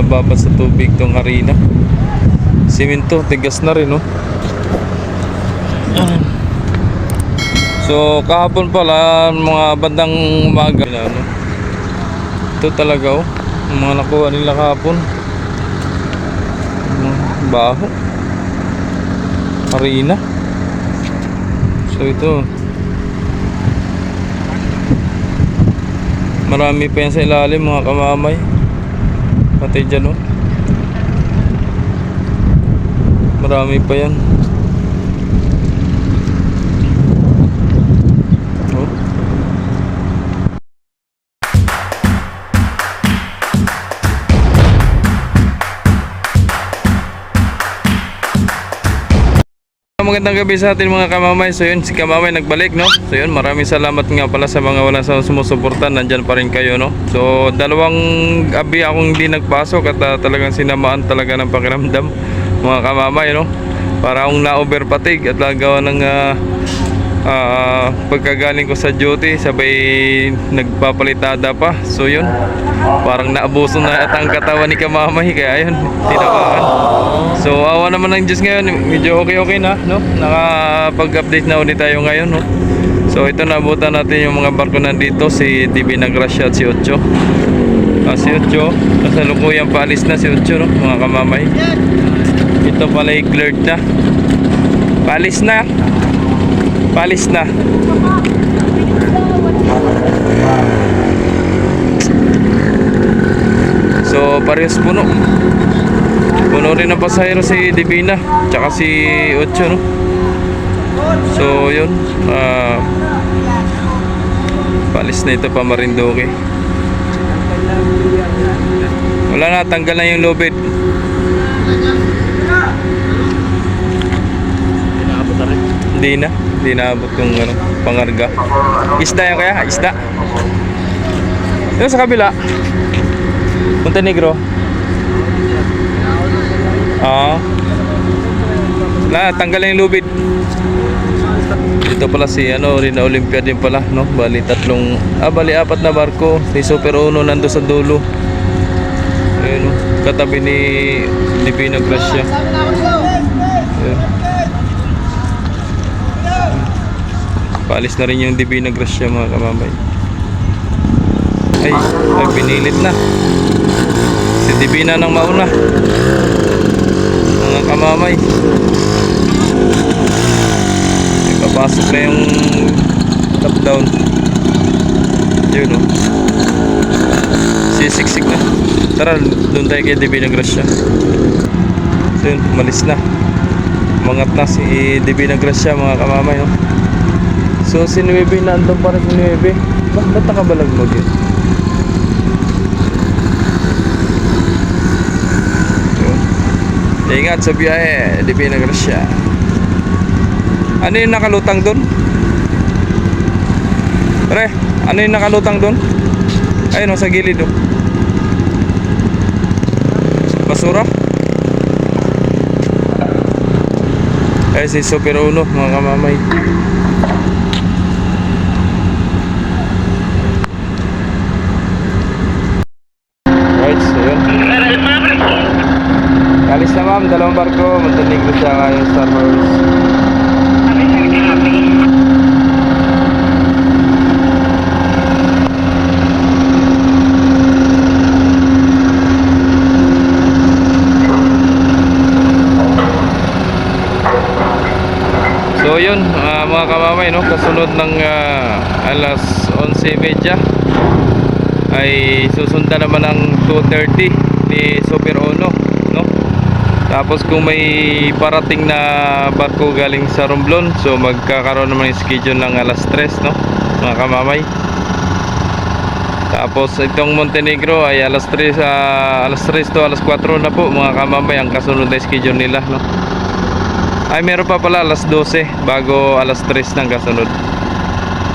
Nababa sa tubig tong harina. Simento, tigas na rin, no? So, kahapon pala, mga bandang umaga, ano? Ito talaga, oh. Mga nakuha nila kahapon. Baho. Harina. So, ito. Marami pa yan sa ilalim, mga kamamay. Pati dyan, oh. Marami pa yan. Magandang gabi sa atin mga kamamay. So yun, si kamamay nagbalik, no? So yun, maraming salamat nga pala sa mga walang sa sumusuporta. Nandyan pa rin kayo, no? So, dalawang gabi akong hindi nagpasok at ah, talagang sinamaan talaga ng pakiramdam mga kamamay, no? Para akong na-over fatigue at lagawa ng ah, ah, pagkagaling ko sa duty, sabay nagpapalitada pa. So yun, parang naabuso na at ang katawan ni kamamay. Kaya yun, tinamaan. So awa naman ng Diyos ngayon, medyo okay-okay na, no? Nakapag-update na ulit tayo ngayon, no? So ito nabutan natin yung mga barko nandito, si DB Nagracia at si Ocho. Ah, si Ocho, nasa lukuyang paalis na si Ocho, no? Mga kamamay. Ito pala yung cleared na. Paalis na. Paalis na. So parehas puno. Puno rin ang pasahero si Divina Tsaka si Ocho no So yun ah Palis na ito pa Marinduque Wala na tanggal na yung lubid Inaabot na rin. Hindi na Hindi na abot yung ano, pangarga Isda yan kaya? Isda Yung sa kabila Montenegro Ah. Na, tanggal yung lubid. Dito pala si ano, Rina Olympia din pala, no? Bali tatlong, ah, bali apat na barko. Si Super Uno nando sa dulo. Ayun, no? katabi ni Divina Gracia. Ayun. Paalis na rin yung Divina Gracia mga kamamay. Ay, ay binilit na. Si Divina nang mauna. Mga kamamay ipapasok na yung top down yun o sisiksik na. Tara doon tayo kay Divina Gracia so yun umalis na. Umangat na si Divina Gracia mga kamamay no? So si Nuebe na andun pa rin si Nuebe ba, ba't nakabalag mo yun Yun. Ingat sa biyahe, di Pinagrasya. Ano yung nakalutang doon? Pre, ano yung nakalutang doon? Ayun, oh, sa gilid oh. Basura? Ay, si Super Uno, mga kamamay. Right, so yun. Alis na ma'am, dalawang barko, Montenegro siya ngayon Star Wars. So yun, ah, mga kamamay, no, kasunod ng ah, alas 11.30 ay susundan naman ng 2.30 ni Super Ono, no? Tapos kung may parating na barko galing sa Romblon, so magkakaroon naman yung schedule ng alas 3, no? Mga kamamay. Tapos itong Montenegro ay alas 3 sa alas 3 to alas 4 na po mga kamamay ang kasunod na schedule nila, no? Ay meron pa pala alas 12 bago alas 3 ng kasunod.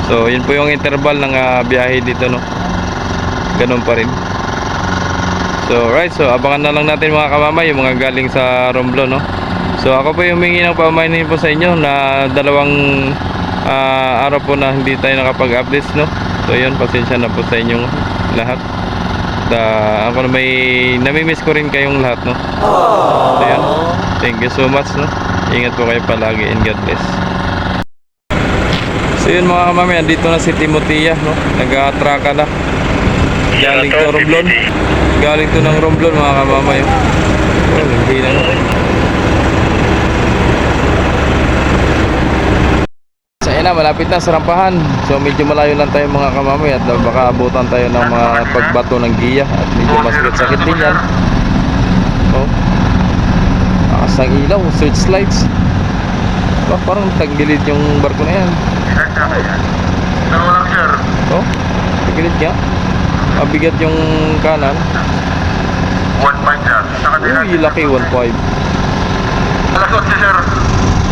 So yun po yung interval ng ah, biyahe dito, no? Ganun pa rin. So, right. So, abangan na lang natin mga kamamay, yung mga galing sa Romblon, no? So, ako po yung humingi ng pamainin po sa inyo na dalawang ah, araw po na hindi tayo nakapag-updates, no? So, yun, pasensya na po sa inyong lahat. ah, ako na may namimiss ko rin kayong lahat no. So yun. Thank you so much no. Ingat po kayo palagi and God bless. So yun mga kamami, andito na si Timotea no. Nag-atraka na. Galing to Romblon. Galing to ng Romblon mga kamamay. Oh, hindi na no. So ayun na, malapit na sa rampahan. So medyo malayo lang tayo mga kamamay at baka abutan tayo ng mga pagbato ng giya at medyo masakit-sakit din yan. Oh. Akas ng ilaw, search lights. Bah, parang tagilid yung barko na yan. Sir, yan. Dalawa lang, sir. Oh, tagilid nga. Mabigat yung kanan. 1.5 sir. Saka din Uy, laki 1.5. Alas 11, sir.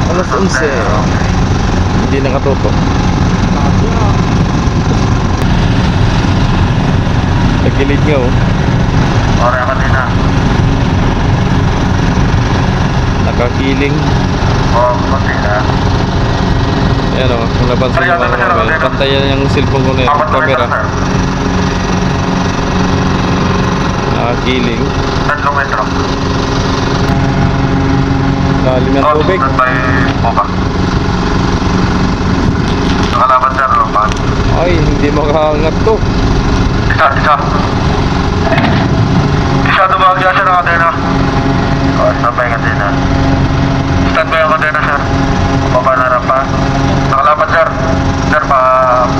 Alas 11. Hindi nakatutok. Tagilid nga oh. Ora ka din na. Nakakiling. Oo, konti na. Ayan o, kung napansin mo pantayan yung cellphone ko na yun, camera, nakakiling, Tatlong metro. lalim ng Oh, tubig. sunod by Boba. Nakalaban, sir. Lumpan. Ay, hindi makaangat to. Isa, isa. Isa dumagya siya ng kadena. O, stand by kadena. Stand by ang kadena, sir. Baba na rampa. Nakalaban, sir. Sir, pa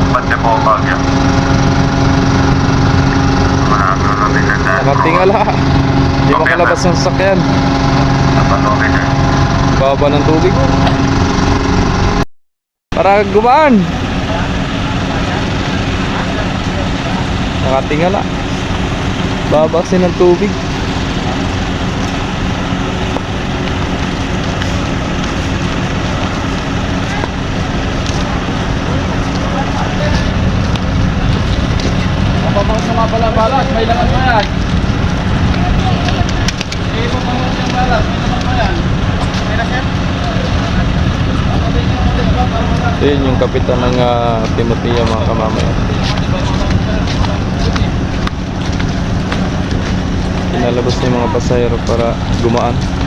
bante po bagya. Nakatingala. Hindi makalabas ng sir. Baba ng tubig. Para gumaan. Nakatingala. Baba kasi ng tubig. Mababang sa mga balabalas, may laman pa yan. Eh, mababang yung balas, may laman pa yan. So yun yung kapitan ng uh, Timotea mga kamamaya. Pinalabas niya mga pasahero para gumaan.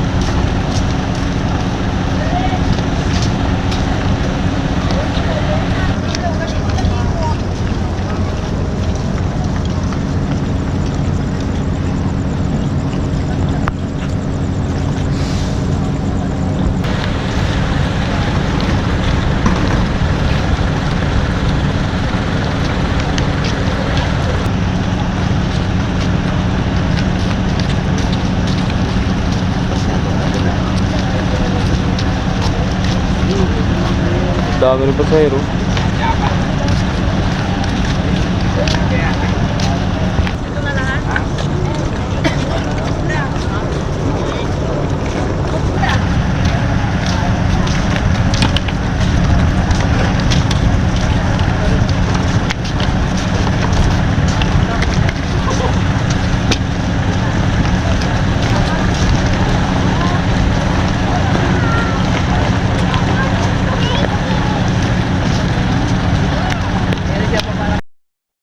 Dami ng pasahero.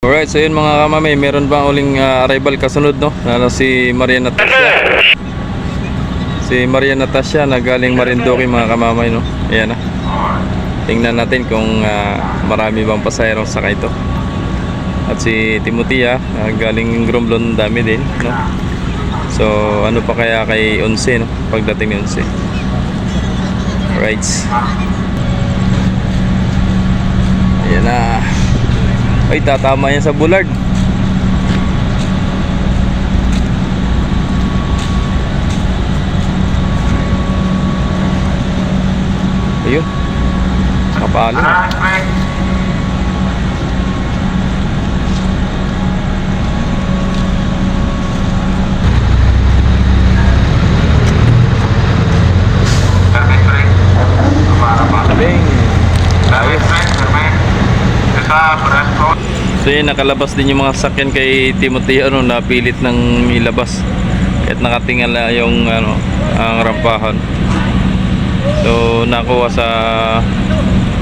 Alright, so yun mga kamamay, meron bang uling ah, arrival kasunod no? Lalo si Maria Natasha. Si Maria Natasha na galing Marinduque mga kamamay no. Ayan na. Tingnan natin kung ah, marami bang pasahero sa ito. At si Timotea, ah, galing Gromblon dami din no. So ano pa kaya kay Onse no? Pagdating ni Onse. Alright. Ayan na. Ay, tatama yan sa bullard. Ayun. Kapalo. Ah, So yun, nakalabas din yung mga sakyan kay Timothy ano, napilit ng ilabas. At nakatingala yung ano, ang rampahan. So nakuha sa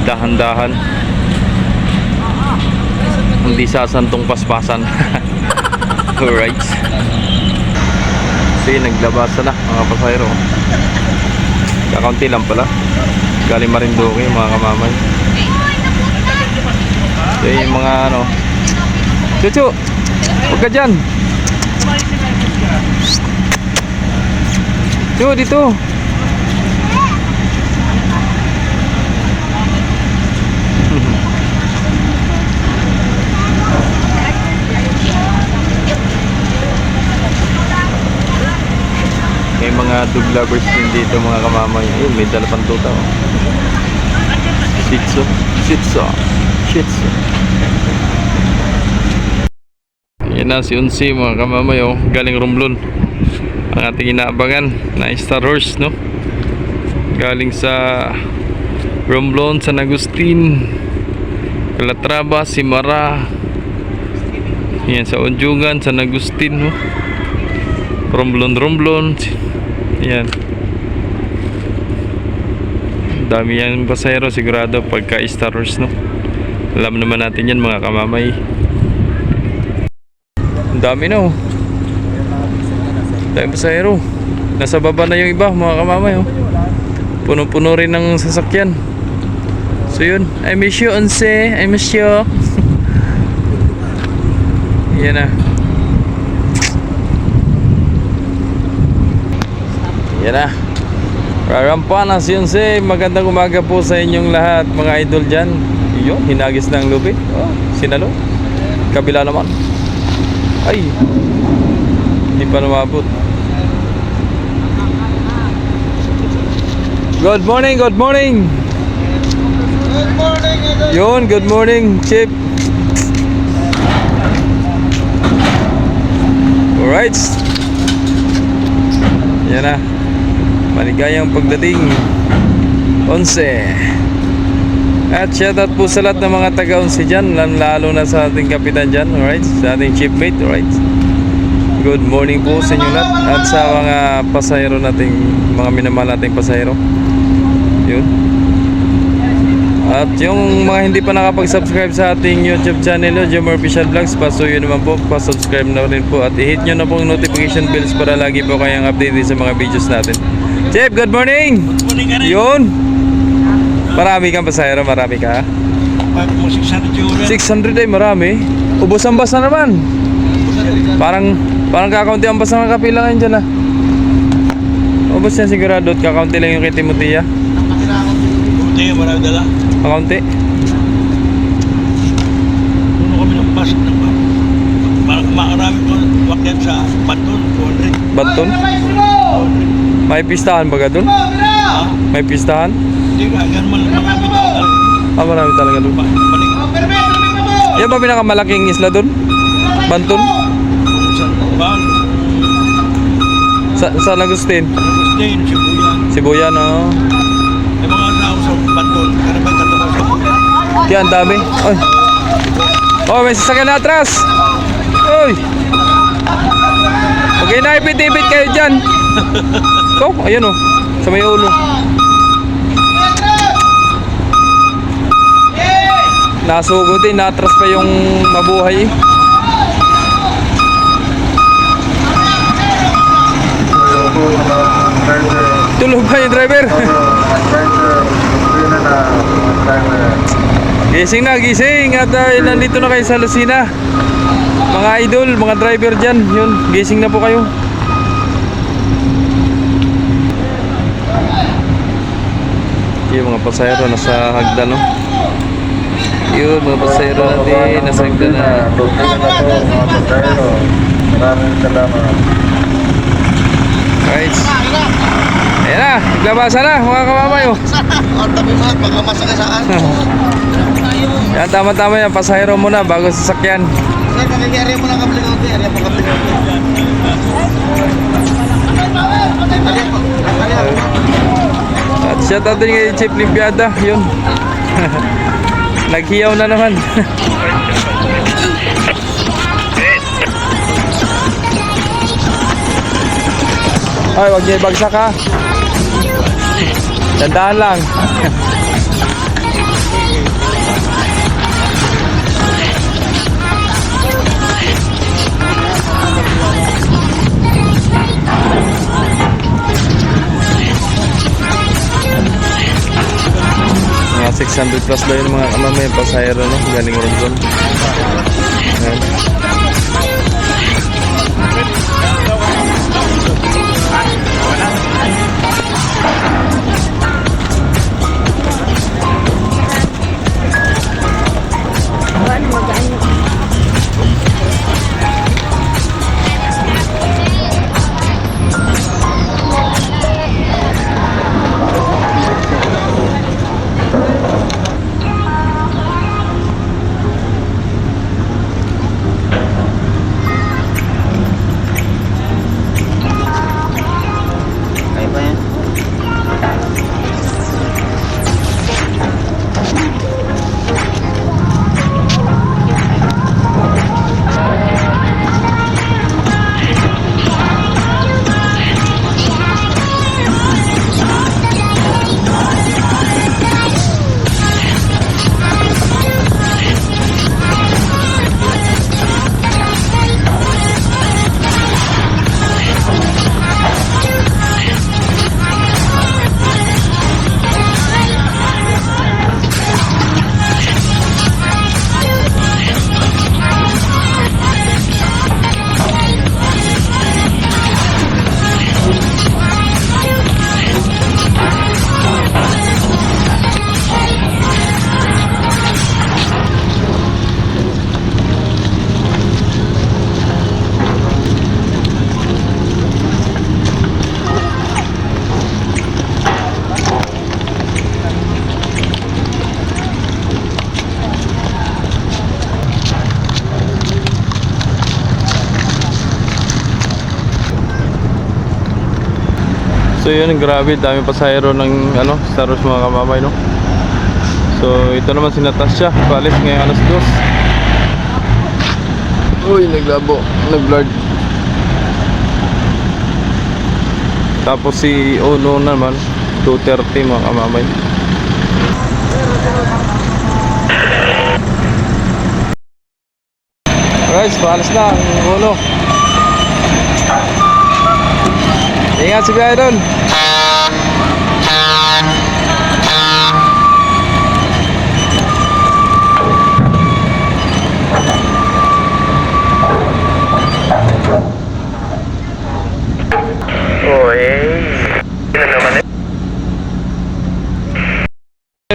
dahan-dahan. Hindi sasantong paspasan. Alright. So yun, naglabasa na mga pasayro. Kakaunti lang pala. Galing Marinduque mga kamamay. So yun yung mga ano. Chuchu! Huwag ka dyan! Chu, dito! May mga dog lovers din dito mga kamamay. Ayun, may dala pang tuta. Oh. Shih Tzu. Shih. Yan na si Unsi mga kamamay. Oh. Galing Romblon. Ang ating inaabangan na Star Horse. No? Galing sa Romblon, San Agustin, Calatrava, Simara. Yan sa Unjungan, San Agustin. No? Romblon, Romblon. Yan. Dami yan pasahero sigurado pagka Star Wars no. Alam naman natin yan mga kamamay. Dami no. Dami pasahero. Nasa baba na yung iba mga kamamay oh. Puno-puno rin ng sasakyan. So yun, I miss you Onse, I miss you. yan na. Yan na. Rarampanas yun si Magandang umaga po sa inyong lahat mga idol dyan. Yun, hinagis na ang lupit. Oh, sinalo. Kabila naman. Ay. Hindi pa lumabot. Good morning, good morning. Good morning. Yun, good morning, Chip. Alright. Yan na. Maligayang pagdating. 11. At shoutout po sa lahat ng mga taga-11 dyan, lalo na sa ating kapitan dyan, alright? Sa ating chiefmate, alright? Good morning po sa inyo lahat at sa mga pasahero nating, mga minamahal nating pasahero. Yun. At yung mga hindi pa nakapag-subscribe sa ating YouTube channel, Jomar Official Vlogs, pasuyo naman po, pa-subscribe na rin po at i-hit nyo na po ang notification bells para lagi po kayong updated sa mga videos natin. Chef, good morning! Morning ka rin. Yun! Marami kang pasahero, marami ka. Pag mo 600 euro. 600 ay marami. Ubos ang bus na naman. Parang, parang kakaunti ang bus na nakapila ngayon dyan ah. Ubos yan sigurado at kakaunti lang yung kay Timotea. Buti yung marami dala. Kakaunti. Puno kami ng bus. Ng bus. Parang marami ko wakyan sa Banton. 200. Banton. May pistahan ba dun? Ha? May pistahan? Hindi ka. Yan man marami dala. Ah, marami talaga Panig. Yan ba pinakamalaking isla dun? Banton? Sa Ban. Sa San Agustin? Agustin. Sibuyan. Sibuyan, oh. May mga tao sa Banton. Kaya may katawa sa Kaya ang dami. Ay. Oh, may sasakyan na atras. Uy. Okay na, ipit-ipit kayo dyan. Ito, ayun oh. Sa may ulo. Nasugod din, natras pa yung mabuhay. Tulog ba yung driver? Gising na, gising. At uh, nandito na kayo sa Lucina. Mga idol, mga driver dyan. Yun, gising na po kayo. Yung mga pasayro nasa hagdan, no? Yun, mga pasayro natin nasa hagdan na. Maraming salamat. Right. Ayan na, naglabasa na mga kamamay. O, tabi mo. Baka masagasaan. Yan, tama-tama yan. Pasahero muna bago sasakyan. Sir, magigari mo lang kapli kaunti. Area mo kapli kaunti. Area po. Area po. At shout out din kay Chief Limpiada, yun. Naghiyaw na naman. Ay, wag niyo ibagsak ha. Tandaan lang. 600 plus daw yung mga kamamay pasahero no galing Rondon Ayan. So yun, grabe, dami pasahero ng ano, Star Wars mga kamamay, no? So ito naman si Natasha, paalis ngayong alas dos. Uy, naglabo, nag-blurred. Tapos si Ono naman, 2.30 mga kamamay. Guys, paalis na ang Ono. Ingat si Kuya Idol.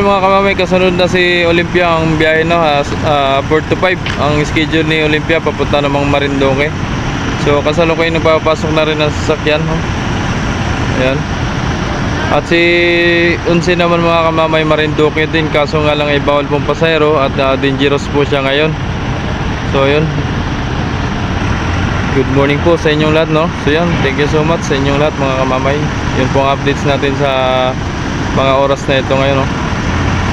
Mga kamamay, kasunod na si Olympia ang biyahe no, uh, 4 to 5 ang schedule ni Olympia papunta namang Marinduque. So kasalukuyan nagpapasok na rin ang sasakyan. No? Ayan. At si Unsi naman mga kamamay Marinduque din kaso nga lang ay bawal pong pasahero at uh, dangerous po siya ngayon. So yun. Good morning po sa inyong lahat no. So yan, thank you so much sa inyong lahat mga kamamay. Yun po ang updates natin sa mga oras na ito ngayon no.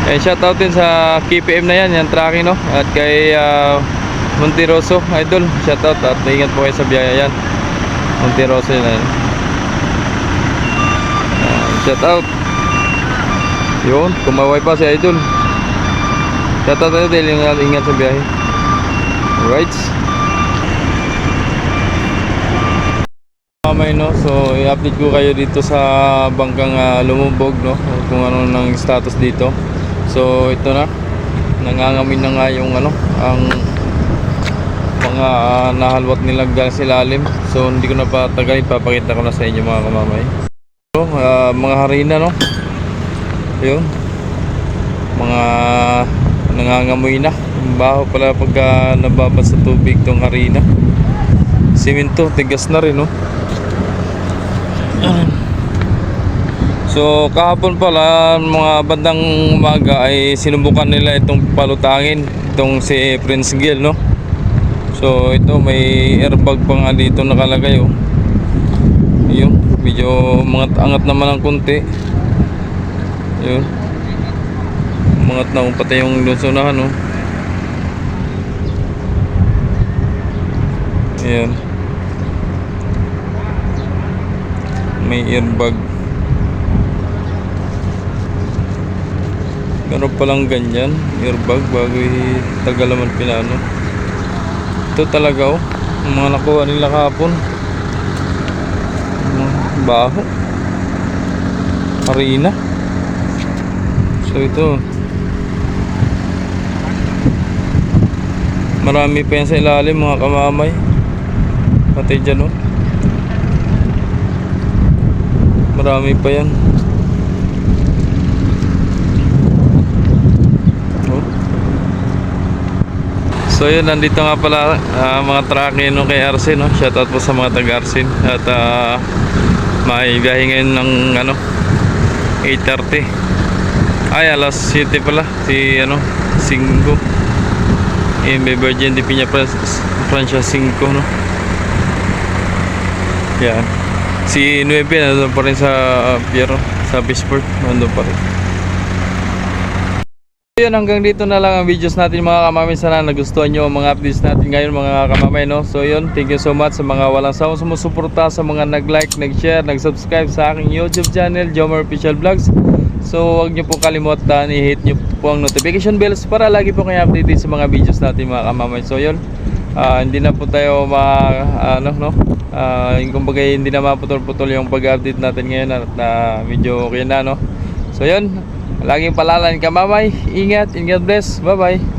Eh, shoutout din sa KPM na yan, yan tracking no. At kay uh, Monteroso, idol, shoutout at ingat po kayo sa biyaya yan. Monteroso yun. Ayun. Uh, shoutout. Yun, kumaway pa si idol. Shoutout idol, ingat, ingat sa biyahe. Alright. Mamay no, so i-update ko kayo dito sa bangkang ah, Lumubog no, kung ano nang status dito. So ito na, nangangamin na nga yung ano, ang mga ah, nahalwat nilang gas ilalim. So hindi ko na patagalin, papakita ko na sa inyo mga kamamay. So, ah, mga harina no. Ayun. Mga nangangamoy na. Baho pala pagka nababad sa tubig tong harina. Simento, tigas na rin no. So kahapon pala mga bandang umaga ay sinubukan nila itong palutangin itong si Prince Gil no. So ito may airbag pa nga dito nakalagay oh. Medyo mga angat naman ng konti. Yun. Umangat na kung pati yung lunsunahan no. Ayan. May airbag. Meron palang ganyan, airbag bago tagalaman pinano. Ito talaga oh, mga nakuha nila kahapon baho marina so ito marami pa yan sa ilalim mga kamamay pati dyan o oh. marami pa yan oh. So yun, nandito nga pala uh, mga truck no, kay Arsin. No? Shout po sa mga taga Arsin. At uh, may biyahe ngayon ng ano, 8.30. Ay, alas 7 pala. Si ano, 5. EMB Virgin de Piña Francia 5 no yan si 9 nandun pa rin sa uh, Piero sa Bisport nandun pa rin yun hanggang dito na lang ang videos natin mga kamamay sana nagustuhan nyo ang mga updates natin ngayon mga kamamay no so yun thank you so much sa mga walang sawang sumusuporta sa mga nag like nag share nag subscribe sa aking youtube channel Jomar Official Vlogs So huwag niyo po kalimutan i-hit niyo po ang notification bells para lagi po kayo updated sa mga videos natin mga kamamay. So yun, ah, hindi na po tayo ma ano no. Ah, yung kumbaga hindi na maputol-putol yung pag-update natin ngayon at na medyo okay na no. So yun, laging palalan kamamay. Ingat, ingat bless. Bye-bye.